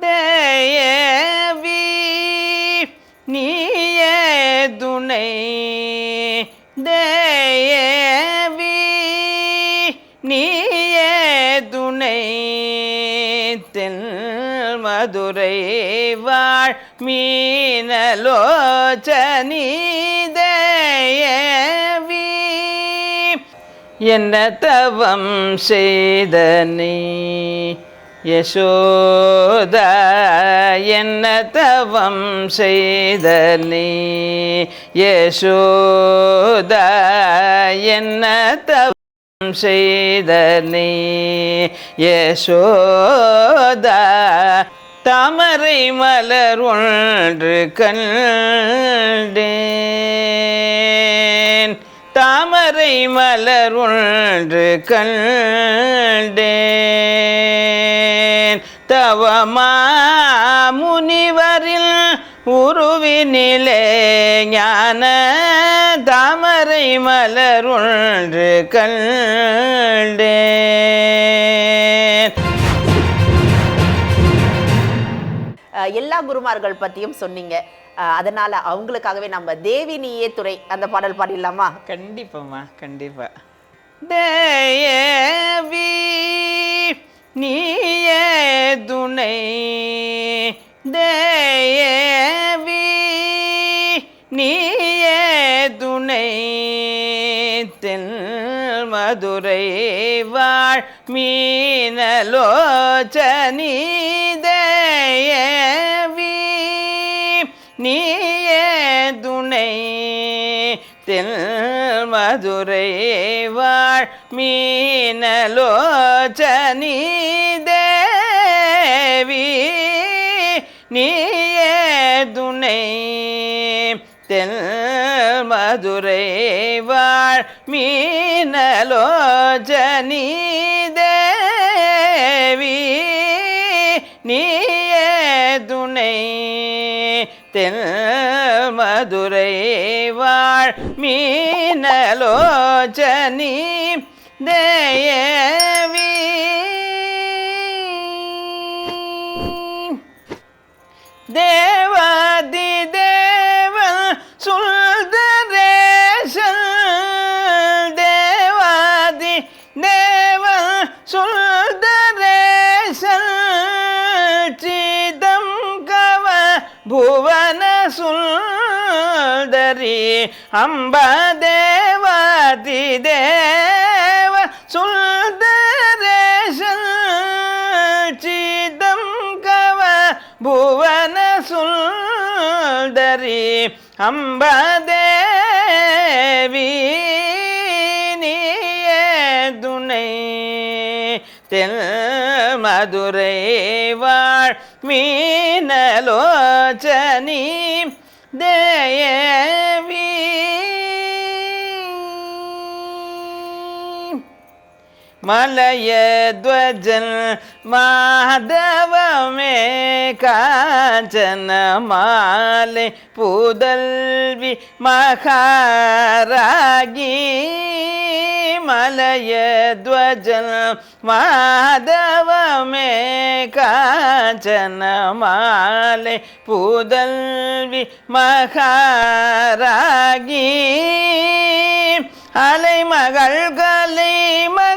தேவி நீயே துணை. தேவி நீயே துணை. தென் மதுரை வாழ் மீனலோச்சனி. தேவி என்ன தவம் செய்த நீ? யசோத என்ன தவம் செய்த நீ? யசோத என்ன தவம் செய்த நீ? யசோத தாமரை மலர் ஒன்று கண்டேன். தாமரை மலர் ஒன்று கண்டேன். தவமா முனிவரில் உருவினிலே ஞான தாமரை மலர் ஒன்று கண்டேன். அஹ், எல்லா குருமார்கள் பத்தியும் சொன்னீங்க. அதனால அவங்களுக்காகவே நம்ம தேவி நீயே துறை அந்த பாடல் பாடிடலாமா? கண்டிப்பாம்மா கண்டிப்பா. தேவி நீயே துணை தேவி நீயே துணை தென் மதுரை வாழ் மீனலோச்சனி தேவி நீயே துணை தென் மதுரை வாழ் மீனலோச்சனி தேவி நீய துணை. தென் மதுரை வாழ் மீனலோச்சனி தேவி நீய துணை. தென் மதுரைவாழ் மீனலோச்சனி தேவி அம்ப தேவாதி தேவ சுல்தரேசன் சிதம் கவ புவன சுந்தரி அம்பதேவி நீயே துணை. தென் மதுரை வாழ் மீனலோச்சனி தேவி மலையத்வஜன் மாதவமே காஞ்சன மாலை புதல்வி மகாராகி மலையத்வஜன் மாதவமே காஞ்சன மாலை புதல்வி மகாராகி அலைமகள் கலைமகள்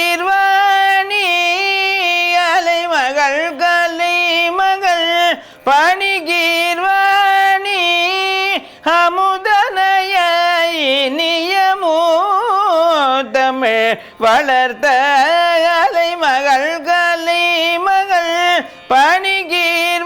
பணிகீர்வாணி அலைமகள் கலைமகள் பணிகீர்வாணி அமுதனய இனியமோ தமிழ் வளர்த்த அலைமகள் கலைமகள் பணிகீர்வாணி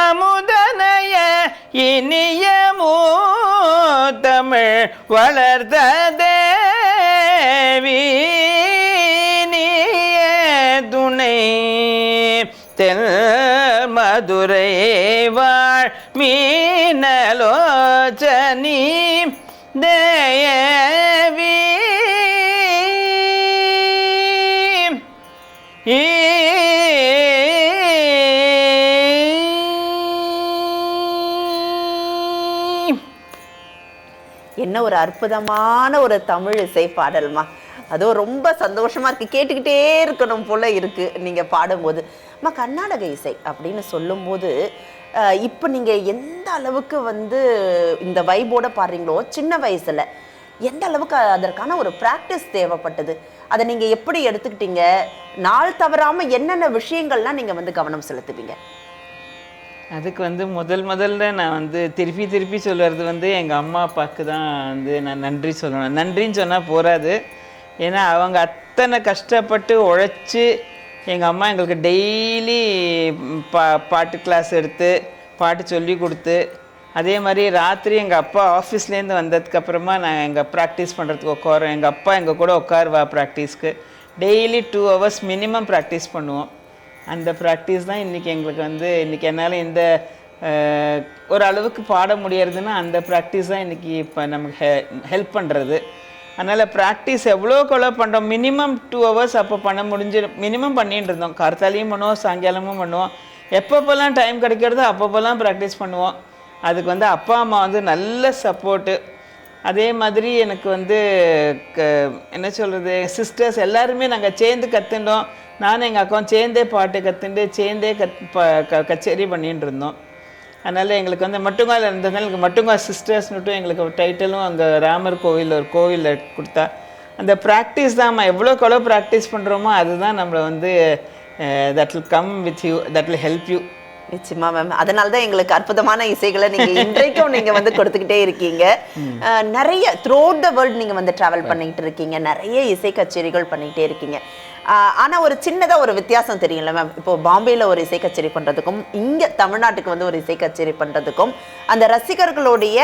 அமுதனைய இனியமோ தமிழ் வளர்த்த தேவி துணை தெல் மதுரை வாழ் மீனலோச்சனி தேவி என்ன ஒரு அற்புதமான ஒரு தமிழ் இசை பாடல்மா. அதுவும் ரொம்ப சந்தோஷமாக இருக்குது கேட்டுக்கிட்டே இருக்கணும் போல் இருக்குது நீங்கள் பாடும்போது. அம்மா கர்நாடக இசை அப்படின்னு சொல்லும்போது இப்போ நீங்கள் எந்த அளவுக்கு வந்து இந்த வைபோட பாடுறீங்களோ சின்ன வயசில் எந்த அளவுக்கு அதற்கான ஒரு ப்ராக்டிஸ் தேவைப்பட்டது? அதை நீங்கள் எப்படி எடுத்துக்கிட்டீங்க? நாள் தவறாமல் என்னென்ன விஷயங்கள்லாம் நீங்கள் வந்து கவனம் செலுத்துவீங்க? அதுக்கு வந்து முதல் முதல்ல நான் வந்து திருப்பி திருப்பி சொல்கிறது வந்து எங்கள் அம்மா அப்பாவுக்கு தான் வந்து நான் நன்றி சொல்லணும். நன்றின்னு சொன்னால் போகாது ஏன்னா அவங்க அத்தனை கஷ்டப்பட்டு உழைச்சி எங்கள் அம்மா எங்களுக்கு டெய்லி பா பாட்டு கிளாஸ் எடுத்து பாட்டு சொல்லி கொடுத்து அதே மாதிரி ராத்திரி எங்கள் அப்பா ஆஃபீஸ்லேருந்து வந்ததுக்கப்புறமா நான் எங்கள் ப்ராக்டிஸ் பண்ணுறதுக்கு உட்காரோம் எங்கள் அப்பா எங்கள் கூட உட்காருவா ப்ராக்டிஸ்க்கு daily two hours minimum practice பண்ணுவோம். அந்த ப்ராக்டிஸ் தான் இன்றைக்கி எங்களுக்கு வந்து இன்றைக்கி என்னால் இந்த ஒரு அளவுக்கு பாட முடியறதுன்னா அந்த ப்ராக்டிஸ் தான் இன்றைக்கி இப்போ நமக்கு ஹெ ஹெல்ப் பண்ணுறது அதனால் ப்ராக்டிஸ் எவ்வளோக்கு எவ்வளோ பண்ணுறோம் மினிமம் டூ ஹவர்ஸ் அப்போ பண்ண முடிஞ்சு மினிமம் பண்ணிட்டு இருந்தோம். கார்த்தாலையும் பண்ணுவோம் சாயங்காலமும் பண்ணுவோம். எப்பப்போல்லாம் டைம் கிடைக்கிறதோ அப்பப்போல்லாம் ப்ராக்டிஸ் பண்ணுவோம். அதுக்கு வந்து அப்பா அம்மா வந்து நல்ல சப்போர்ட்டு அதே மாதிரி எனக்கு வந்து க என்ன சொல்கிறது சிஸ்டர்ஸ் எல்லாருமே நாங்கள் சேர்ந்து கற்றுண்டோம் நானும் எங்கள் அக்காவும் சேர்ந்தே பாட்டு கற்றுண்டு சேர்ந்தே கத் ப க கச்சேரி பண்ணிகிட்டு இருந்தோம். அதனால் எங்களுக்கு வந்து மட்டுங்கால் இருந்ததுனால எனக்கு மட்டுங்கா சிஸ்டர்ஸ்னுட்டும் எங்களுக்கு ஒரு டைட்டிலும் அங்கே ராமர் கோவில் ஒரு கோவிலில் கொடுத்தா அந்த ப்ராக்டிஸ் தான்மா எவ்வளோக்கு எவ்வளோ ப்ராக்டிஸ் பண்ணுறோமோ அதுதான் நம்மளை வந்து that will come with you that will help you நிச்சயமா மேம் அதனால தான் எங்களுக்கு அற்புதமான இசைகளை நீங்க இன்றைக்கும் நீங்க வந்து கொடுத்துக்கிட்டே இருக்கீங்க. நிறைய த்ரோட் த வேர்ல்ட் நீங்க வந்து டிராவல் பண்ணிட்டு இருக்கீங்க. நிறைய இசை கச்சேரிகள் பண்ணிக்கிட்டே இருக்கீங்க. ஆனால் ஒரு சின்னதாக ஒரு வித்தியாசம் தெரியும்ல மேம் இப்போ பாம்பேயில் ஒரு இசை கச்சேரி பண்ணுறதுக்கும் இங்கே தமிழ்நாட்டுக்கு வந்து ஒரு இசை கச்சேரி பண்ணுறதுக்கும் அந்த ரசிகர்களுடைய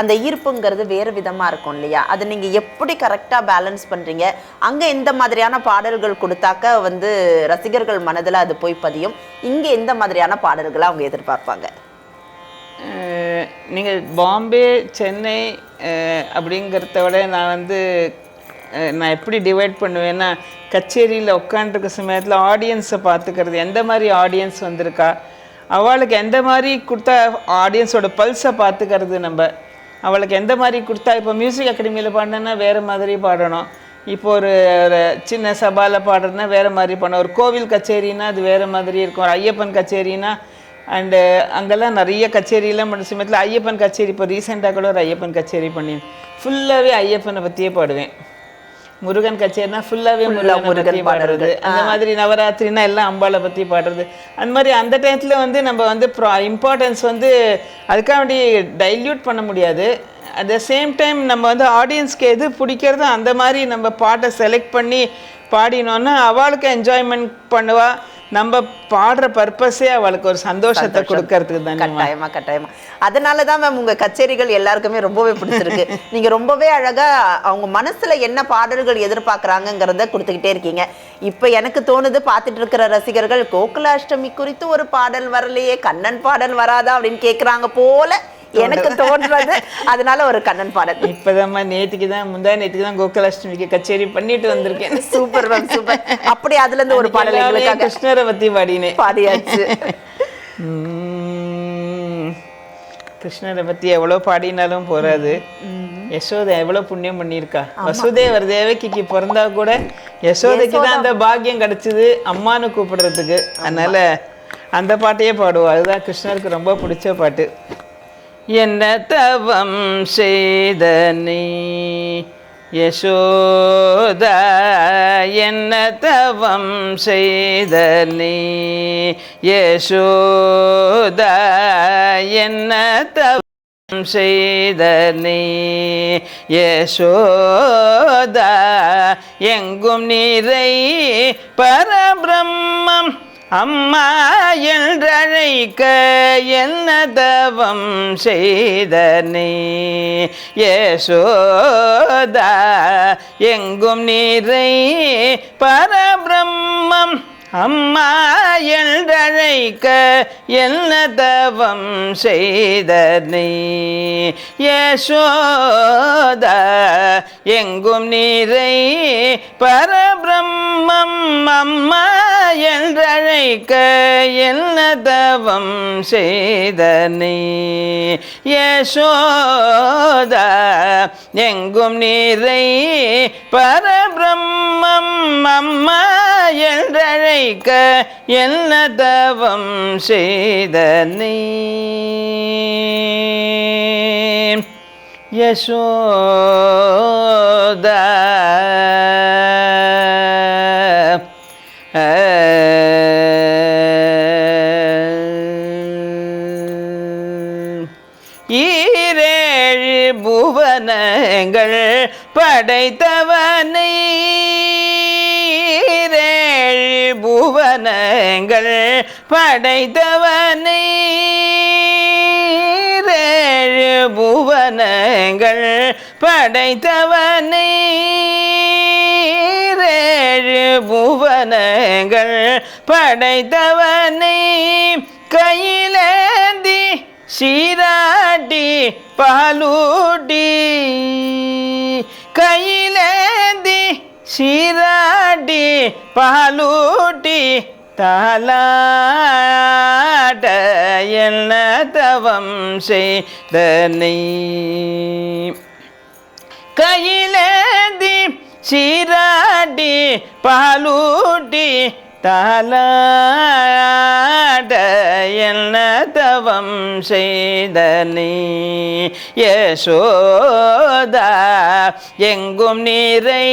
அந்த ஈர்ப்புங்கிறது வேறு விதமாக இருக்கும் இல்லையா? அதை நீங்கள் எப்படி கரெக்டாக பேலன்ஸ் பண்ணுறீங்க அங்கே எந்த மாதிரியான பாடல்கள் கொடுத்தாக்க வந்து ரசிகர்கள் மனதில் அது போய் பதியும்? இங்கே எந்த மாதிரியான பாடல்களை அவங்க எதிர்பார்ப்பாங்க? நீங்கள் பாம்பே சென்னை அப்படிங்கிறத விட நான் வந்து நான் எப்படி டிவைட் பண்ணுவேன்னா கச்சேரியில் உட்காந்துருக்க சமயத்தில் ஆடியன்ஸை பார்த்துக்கிறது எந்த மாதிரி ஆடியன்ஸ் வந்திருக்கா? அவளுக்கு எந்த மாதிரி கொடுத்தா ஆடியன்ஸோட பல்ஸை பார்த்துக்கிறது நம்ம? அவளுக்கு எந்த மாதிரி கொடுத்தா இப்போ மியூசிக் அகாடமியில் பாடினா வேறு மாதிரி பாடணும். இப்போ ஒரு ஒரு சின்ன சபாவில் பாடுறதுனா வேறு மாதிரி பண்ணணும் ஒரு கோவில் கச்சேரினா அது வேறு மாதிரி இருக்கும். ஒரு ஐயப்பன் கச்சேரினா அண்டு அங்கெல்லாம் நிறைய கச்சேரியெல்லாம் பண்ண சமயத்தில் ஐயப்பன் கச்சேரி இப்போ ரீசெண்டாக கூட ஒரு ஐயப்பன் கச்சேரி பண்ணி ஃபுல்லாகவே ஐயப்பனை பற்றியே பாடுவேன். முருகன் கச்சேரினா ஃபுல்லாகவே முருகனை பாடுறது. அந்த மாதிரி நவராத்திரினா எல்லாம் அம்பாளை பற்றி பாடுறது. அந்த மாதிரி அந்த டயத்தில் வந்து நம்ம வந்து ப்ரா இம்பார்ட்டன்ஸ் வந்து அதுக்காக வேண்டி டைல்யூட் பண்ண முடியாது. அட் த சேம் டைம் நம்ம வந்து ஆடியன்ஸ்க்கு எது பிடிக்கிறதோ அந்த மாதிரி நம்ம பாட்டை செலக்ட் பண்ணி பாடினோன்னா அவளுக்கு என்ஜாய்மெண்ட் பண்ணுவா. நம்ம பாடுற பர்பஸே அவளுக்கு ஒரு சந்தோஷத்தை கொடுக்கறதுக்கு தானே கட்டாயமா கட்டாயமா. அதனால தான் மேம் உங்க கச்சேரிகள் எல்லாருக்குமே ரொம்பவே பிடிச்சிருக்கு. நீங்க ரொம்பவே அழகா அவங்க மனசுல என்ன பாடல்கள் எதிர்பார்க்கறாங்கங்கிறத கொடுத்துக்கிட்டே இருக்கீங்க. இப்ப எனக்கு தோணுது பார்த்துட்டு இருக்கிற ரசிகர்கள் கோகுலாஷ்டமி குறித்து ஒரு பாடல் வரலையே கண்ணன் பாடல் வராதா அப்படின்னு கேக்குறாங்க போல எனக்கு தோன்றது அதனால ஒரு கண்ணன் பாடல். இப்போதாம்மா நேற்றுக்கு தான் முந்தா நேற்றுக்கு தான் கோகுலாஷ்டமிக்கு கச்சேரி பண்ணிட்டு வந்திருக்கேன். Super ma'am super. அப்படி அதுல இருந்து ஒரு பாடல் எங்களுக்காக. கிருஷ்ணரை பற்றி பாடினேன். பாடியாச்சு. கிருஷ்ணரை பற்றி எவ்வளோ பாடினாலும் போறாது. யசோதை எவ்வளோ புண்ணியம் பண்ணியிருக்கா? வசுதேவர் தேவகிக்கு பிறந்தா கூட யசோதைக்கு தான் அந்த பாக்கியம் கிடைச்சது அம்மான்னு கூப்பிடுறதுக்கு. அதனால அந்த பாட்டையே பாடுவோம். அதுதான் கிருஷ்ணருக்கு ரொம்ப பிடிச்ச பாட்டு. என்ன தவம் செய்த நீ? யசோத என்ன தவம் செய்த நீ? யசோத என்ன தவம் செய்த நீ? யசோதா எங்கும் நீரை பரபிரம்மம் அம்மா என்றழைக்க என்ன தவம் செய்த நீ எங்கும் நீரை பரபிரம்மம் அம்மா என்றழைக்க என்ன தவம் செய்த நீ யசோதா எங்கும் நீரை பரபிரம்மம் அம்மா என்றழைக்க என்ன தவம் செய்த நீ யசோதா எங்கும் நீரை பரபிரம்மம் அம்மா என்றழைக்க என்ன தவம் செய்த நீ யசோதா படைத்தவனை ஈரேழு புவனங்கள் படைத்தவனை ஈரேழு புவனங்கள் படைத்தவனை ஈரேழு புவனங்கள் படைத்தவனை கையிலேந்தி சீராட்டி பாலூட்டி. கையிலேந்தி சீராட்டி பாலூட்டி தாலாட என்ன தவம் செய்தனை கையிலேந்தி சீராட்டி பாலூட்டி தாலாட என்ன தவம் செய்தனே யசோதா எங்கும் நீரை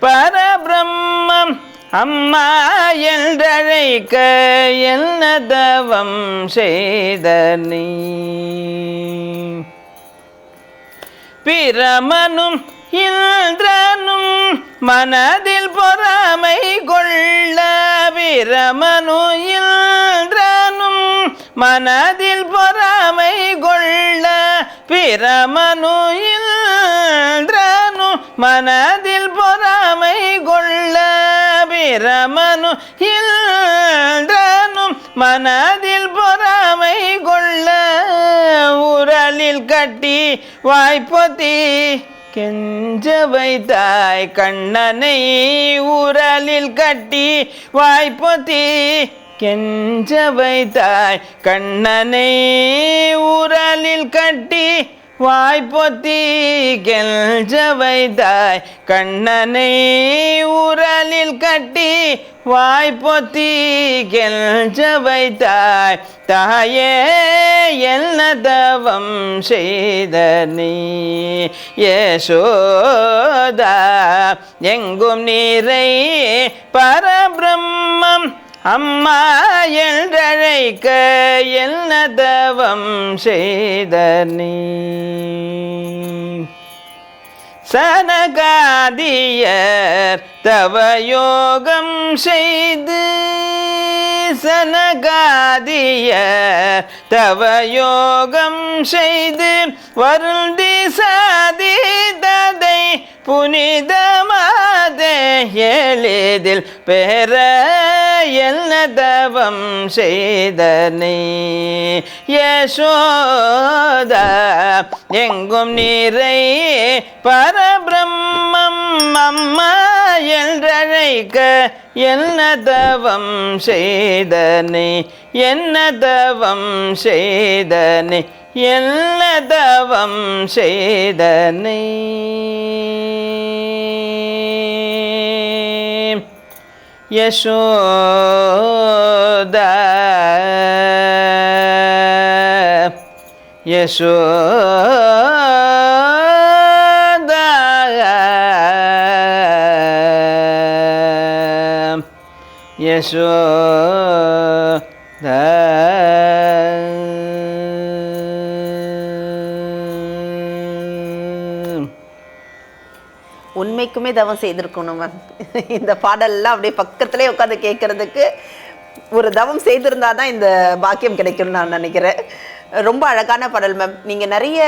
பரபிரம்மம் அம்மா என்றழைக்க என்ன தவம் செய்த நீ? பிரமனும் இந்திரனும் மனதில் பொறாமை கொள்ள பிரமனு இந்திரனும் மனதில் பொறாமை கொள்ள பிரமனு இந்திரனு மனதில் பொறாமை கொள்ள பிரமனு இந்திரனும் மனதில் பொறாமை கொள்ள உரலில் கட்டி வாய்ப்பொத்தி கெஞ்ச வைத்தாய் கண்ணனை உரலில் கட்டி வாய்ப்பொத்தி கெஞ்ச வைத்தாய் கண்ணனை உரலில் கட்டி வாய்ப்பொத்தி கெஞ்ச கண்ணனை உரலில் கட்டி வாய்ப்பொத்தி கெஞ்ச தாயே என்ன தவம் செய்த நீ? யசோதா எங்கும் நீரை பரபிரம்மம் அம்மா என்றழைக்க என்ன தவம் செய்த நீ? சனகாதியர் தவயோகம் செய்து சனகாதியர் தவயோகம் செய்து வருந்தி சாதித்ததை புனிதமாதே எளிதில் பெற என்ன தவம் செய்தனே? யசோத எங்கும் நீரை பரபிரம்மம் அம்மா என்றழைக்க என்ன தவம் செய்தனே? என்ன தவம் செய்தனே? என்ன தவம் செய்தனே? யசோதா யசோதா யசோதா தவம் செய்திருக்கணும் மேம். இந்த பாடல்லாம் அப்படியே பக்கத்துலேயே உட்காந்து கேட்கறதுக்கு ஒரு தவம் செய்திருந்தா தான் இந்த பாக்கியம் கிடைக்கும்னு நான் நினைக்கிறேன். ரொம்ப அழகான பாடல் மேம். நீங்கள் நிறைய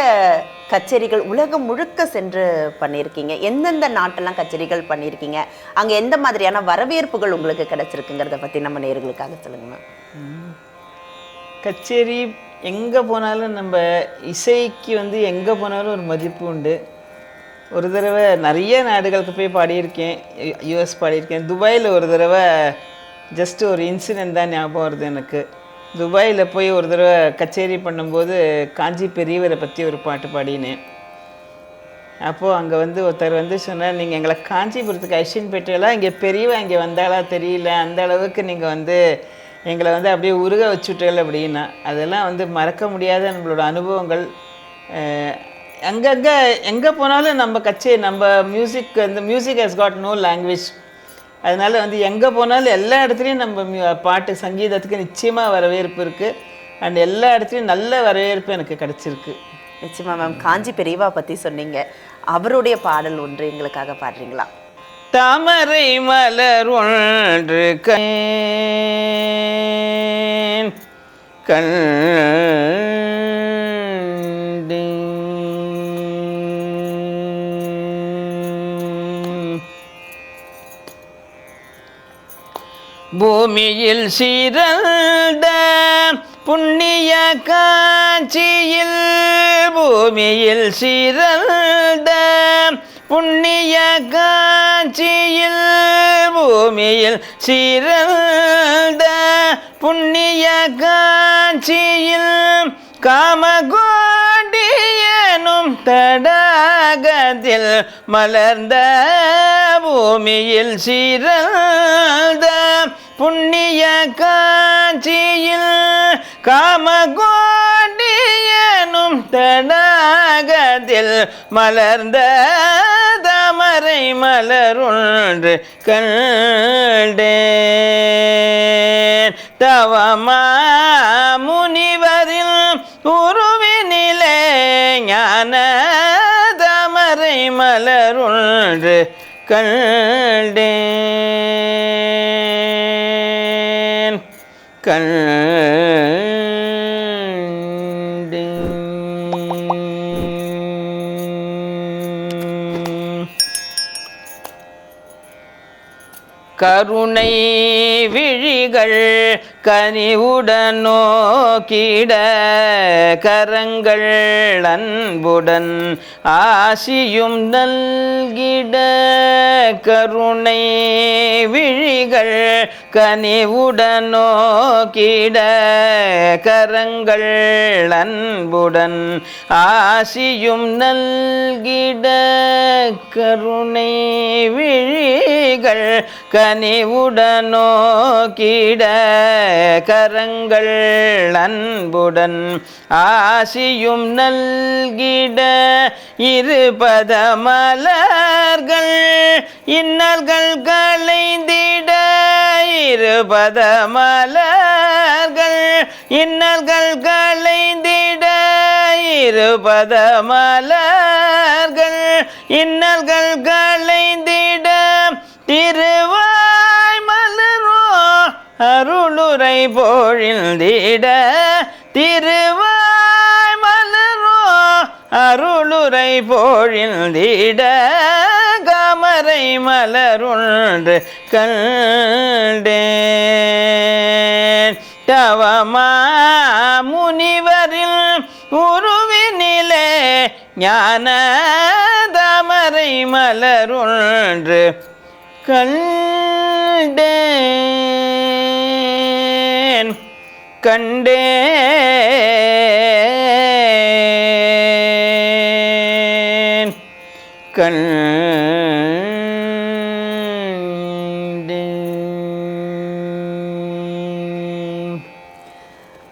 கச்சேரிகள் உலகம் முழுக்க சென்று பண்ணியிருக்கீங்க. எந்தெந்த நாட்டெல்லாம் கச்சேரிகள் பண்ணியிருக்கீங்க? அங்கே எந்த மாதிரியான வரவேற்புகள் உங்களுக்கு கிடச்சிருக்குங்கிறத பற்றி நம்ம நேர்களுக்காக சொல்லுங்கள் மேம். கச்சேரி எங்கே போனாலும் நம்ம இசைக்கு வந்து எங்கே போனாலும் ஒரு மதிப்பு உண்டு. ஒரு தடவை நிறைய நாடுகளுக்கு போய் பாடியிருக்கேன் யூஎஸ் பாடியிருக்கேன். துபாயில் ஒரு தடவை ஜஸ்ட் ஒரு இன்சிடெண்ட் தான் ஞாபகம் வருது எனக்கு. துபாயில் போய் ஒரு தடவை கச்சேரி பண்ணும்போது காஞ்சி பெரியவரை பற்றி ஒரு பாட்டு பாடினேன். அப்போது அங்கே வந்து ஒருத்தர் வந்து சொன்னார் நீங்கள் எங்களை காஞ்சிபுரத்துக்கு ஐஷின் போயிட்டீங்களா? இங்கே பெரியவா இங்கே வந்தாலா தெரியல. அந்த அளவுக்கு நீங்கள் வந்து எங்களை வந்து அப்படியே உருக வச்சுட்டீங்க அப்படின்னா. அதெல்லாம் வந்து மறக்க முடியாத நம்மளோட அனுபவங்கள். அங்கங்கே எங்கே போனாலும் நம்ம கச்சேரி நம்ம மியூசிக் இந்த music has got no language அதனால வந்து எங்கே போனாலும் எல்லா இடத்துலையும் நம்ம பாட்டு சங்கீதத்துக்கு நிச்சயமாக வரவேற்பு இருக்குது அண்ட் எல்லா இடத்துலையும் நல்ல வரவேற்பு எனக்கு கிடச்சிருக்கு. நிச்சயமா மேம் காஞ்சி பெரியவா பத்தி சொன்னீங்க. அவருடைய பாடல் ஒன்று எங்களுக்காக பாடுறீங்களா? தாமரை மலர் ஒன்று கண் பூமியில் சீரந்த புண்ணிய காட்சியில் பூமியில் சீரந்த புண்ணிய காட்சியில் பூமியில் சீரந்த புண்ணிய காட்சியில் காமகோடியனும் தடாகத்தில் மலர்ந்த பூமியில் சீரந்த புண்ணிய காட்சியில் காமகோடியனும் தடாகத்தில் மலர்ந்த தாமரை மலருண்டு கண்டேன். தவமா முனிவரில் உருவினிலே ஞான தாமரை மலருண்டு கண்டேன். கண்டேன். கருணை விழிகள் கனிவுடன் நோக்கிட கரங்கள் அன்புடன் ஆசியும் நல்கிட கருணை விழிகள் கனிவுடன் நோக்கிட கரங்கள் அன்புடன் ஆசியும் நல்கிட கருணை விழிகள் கனிவுடன் நோக்கிட கரங்கள் அன்புடன் ஆசியும் நல்கிட இருபத மலர்கள் இன்னல்கள் களைந்திட இருபத மலர்கள் இன்னல்கள் களைந்திட இருபத மலர்கள் இன்னல்கள் களைந்திட திருவாய் அருளுரை பொழிந்திட திருவாய் மலரோ. அருளுரை பொழிந்திட கமரை மலருண்டு கண்டேன். தவமா முனிவரில் உருவினிலே ஞான தாமரை மலருண்டு கண்டேன். கண்டே. கண்டு.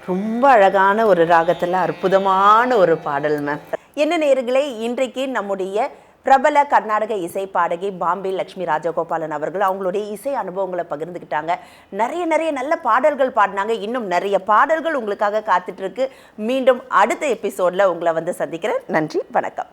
ரொம்ப அழகான ஒரு ராகத்தில் அற்புதமான ஒரு பாடல் மேம் என்ன நேர்களே இன்றைக்கு நம்முடைய பிரபல கர்நாடக இசை பாடகி பாம்பே லக்ஷ்மி ராஜகோபாலன் அவர்கள் அவங்களுடைய இசை அனுபவங்களை பகிர்ந்துக்கிட்டாங்க. நிறைய நிறைய நல்ல பாடல்கள் பாடினாங்க. இன்னும் நிறைய பாடல்கள் உங்களுக்காக காத்துட்ருக்கு மீண்டும் அடுத்த எபிசோடில் உங்களை வந்து சந்திக்கிறேன். நன்றி வணக்கம்.